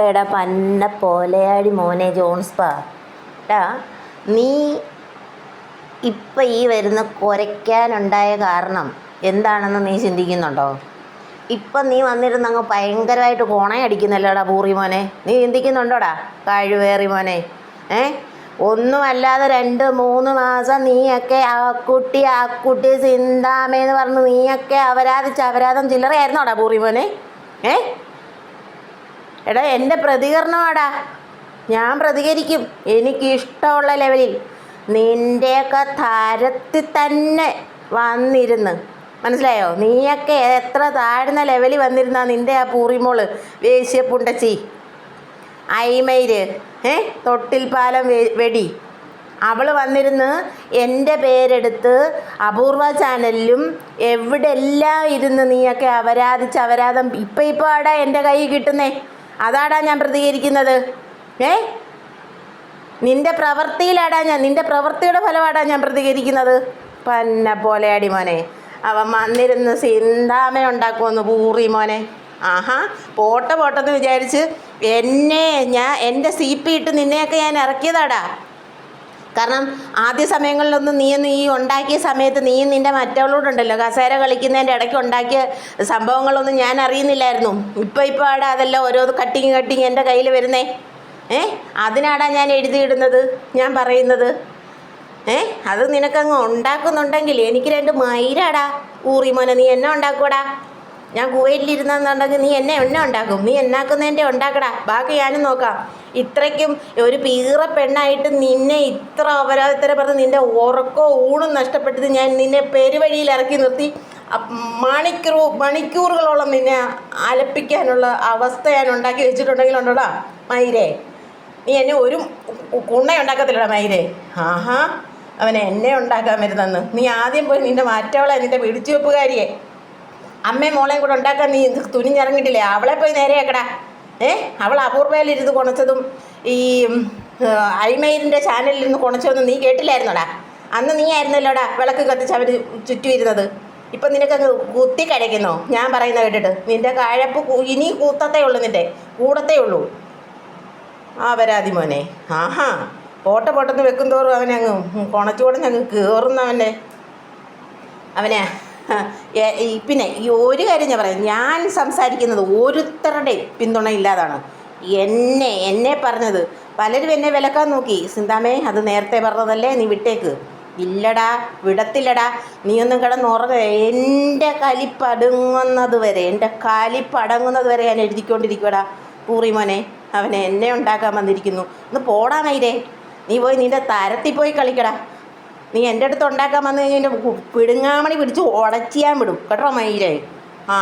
എടാ പന്ന പോലെയാടി മോനെ ജോൺസ്പാ എടാ നീ ഇപ്പം ഈ വരുന്ന കുരയ്ക്കാനുണ്ടായ കാരണം എന്താണെന്ന് നീ ചിന്തിക്കുന്നുണ്ടോ? ഇപ്പം നീ വന്നിരുന്ന് അങ്ങ് ഭയങ്കരമായിട്ട് കോണയടിക്കുന്നല്ലോടാ പൂറി മോനെ. നീ ചിന്തിക്കുന്നുണ്ടോടാ? കഴിവേറി മോനെ. ഏ? ഒന്നുമല്ലാതെ രണ്ട് മൂന്ന് മാസം നീയൊക്കെ ആ കുട്ടി ആ കുട്ടി ചിന്താമേന്ന് പറഞ്ഞ് നീയൊക്കെ അപരാധിച്ച് അപരാധം ചില്ലറയായിരുന്നോടാ പൂറി മോനെ. ഏ? എടാ എന്റെ പ്രതികരണമാടാ. ഞാൻ പ്രതികരിക്കും. എനിക്ക് ഇഷ്ടമുള്ള ലെവലിൽ നിന്റെയൊക്കെ തരത്തിൽ തന്നെ വന്നിരുന്ന്. മനസ്സിലായോ? നീയൊക്കെ എത്ര താഴ്ന്ന ലെവലിൽ വന്നിരുന്നാ നിന്റെ ആ പൂറിമോൾ വേശ്യ പുണ്ടച്ചി ഐമയിൽ ഏ? തൊട്ടിൽ പാലം വെടി. അവൾ വന്നിരുന്ന് എന്റെ പേരെടുത്ത് അപൂർവ ചാനലിലും എവിടെല്ലാം ഇരുന്ന് നീയൊക്കെ അപരാധിച്ച് അപരാധം ഇപ്പം ഇപ്പോൾ ആടാ എന്റെ കൈ കിട്ടുന്നേ. അതാടാ ഞാൻ പ്രതികരിക്കുന്നത്? ഏ? നിന്റെ പ്രവൃത്തിയിലാടാ ഞാൻ നിന്റെ പ്രവൃത്തിയുടെ ഫലമാടാ ഞാൻ പ്രതികരിക്കുന്നത്? പന്ന അടി മോനെ. അവൻ വന്നിരുന്ന് സിന്താമ ഉണ്ടാക്കുമെന്ന് പൂറി മോനെ. ആഹാ പോട്ട പോട്ടെന്ന് വിചാരിച്ച് എന്നെ ഞാൻ എന്റെ സീപ്പിയിട്ട് നിന്നെയൊക്കെ ഞാൻ ഇറക്കിയതാടാ. കാരണം ആദ്യ സമയങ്ങളിലൊന്നും നീയൊന്നും ഈ ഉണ്ടാക്കിയ സമയത്ത് നീയും നിന്റെ മറ്റവളോടുണ്ടല്ലോ കസേര കളിക്കുന്നതിന്റെ ഇടയ്ക്ക് ഉണ്ടാക്കിയ സംഭവങ്ങളൊന്നും ഞാൻ അറിയുന്നില്ലായിരുന്നു. ഇപ്പം ഇപ്പോൾ ആടെ അതെല്ലാം ഓരോ കട്ടിങ് കട്ടിങ് എന്റെ കയ്യിൽ വരുന്നേ. ഏ? അതിനാടാ ഞാൻ എഴുതിയിടുന്നത്? ഞാൻ പറയുന്നത്? ഏ? അത് നിനക്കങ്ങ് ഉണ്ടാക്കുന്നുണ്ടെങ്കിൽ എനിക്ക് രണ്ട് മൈരാടാ. ഊറി മോനെ നീ എന്നെ ഉണ്ടാക്കൂടാ ഞാൻ കുവൈറ്റിലിരുന്നെന്നുണ്ടെങ്കിൽ നീ എന്നെ എന്നെ ഉണ്ടാക്കും. നീ എന്നാക്കുന്നതിന്റെ ഉണ്ടാക്കടാ. ബാക്കി ഞാനും നോക്കാം. ഇത്രയ്ക്കും ഒരു പീറ പെണ്ണായിട്ട് നിന്നെ ഇത്ര അപരാധത്തിനെ പറഞ്ഞ് നിന്റെ ഉറക്കോ ഊണും നഷ്ടപ്പെട്ടത് ഞാൻ നിന്നെ പെരുവഴിയിൽ ഇറക്കി നിർത്തി. മണിക്കൂർ മണിക്കൂറുകളോളം നിന്നെ അലപ്പിക്കാനുള്ള അവസ്ഥ ഞാൻ ഉണ്ടാക്കി വെച്ചിട്ടുണ്ടെങ്കിൽ ഉണ്ടോടാ? മയിരേ നീ എന്നെ ഒരു കുണ്ണ ഉണ്ടാക്കത്തില്ലടാ മയിരേ ആഹാ അവനെ എന്നെ ഉണ്ടാക്കാൻ വരുന്നെന്ന്. നീ ആദ്യം പോയി നിന്റെ മാറ്റവളെ നിന്റെ പിടിച്ചു വെപ്പുകാരിയെ അമ്മയും മോളെയും കൂടെ ഉണ്ടാക്കാൻ നീ തുനിഞ്ഞിറങ്ങിയിട്ടില്ലേ? അവളെ പോയി നേരെയാക്കടാ ഏ? അവൾ അപൂർവയിലിരുന്ന് കൊണച്ചതും ഈ ഐമയിലിന്റെ ചാനലിൽ നിന്ന് കുണച്ചതൊന്നും നീ കേട്ടില്ലായിരുന്നോടാ? അന്ന് നീ ആയിരുന്നല്ലോടാ വിളക്ക് കത്തിച്ച് അവർ ചുറ്റും ഇരുന്നത് ഇപ്പം നിനക്കങ്ങ് കുത്തി കഴിക്കുന്നോ ഞാൻ പറയുന്ന കേട്ടിട്ട്. നിന്റെ കഴപ്പ് ഇനി കൂത്തത്തേ ഉള്ളൂ നിന്റെ കൂടത്തേ ഉള്ളൂ. ആ വരാതി മോനെ. ആഹാ. പോട്ട പോട്ടെന്ന് വെക്കും തോറും അവനെ അങ്ങ് കുണച്ചുകൂടെ ഞങ്ങൾ കയറുന്നവന്റെ അവനെ പിന്നെ ഈ ഒരു കാര്യം ഞാൻ പറയാം. ഞാൻ സംസാരിക്കുന്നത് ഓരോരുത്തരുടെ പിന്തുണ ഇല്ലാതാണ്. എന്നെ എന്നെ പറഞ്ഞത്. പലരും എന്നെ വിലക്കാൻ നോക്കി. സിന്താമേ അത് നേരത്തെ പറഞ്ഞതല്ലേ? നീ വിട്ടേക്ക്. ഇല്ലടാ വിടത്തില്ലടാ. നീ ഒന്നും കിടന്നുറങ്ങ എന്റെ കലിപ്പടങ്ങുന്നത് വരെ എന്റെ കലിപ്പടങ്ങുന്നത് വരെ ഞാൻ എഴുതിക്കൊണ്ടിരിക്കുവടാ. പൂറി മോനെ അവനെ എന്നെ ഉണ്ടാക്കാൻ വന്നിരിക്കുന്നു. ഒന്ന് പോടാ നീ പോയി നിന്റെ തരത്തിൽ പോയി കളിക്കടാ. നീ എന്റെ അടുത്ത് ഉണ്ടാക്കാൻ വന്നു കഴിഞ്ഞാൽ പിടുങ്ങാമണി പിടിച്ച് ഉടച്ചിയാൻ വിടും. കേട്ടോ മയിലേ? ആ.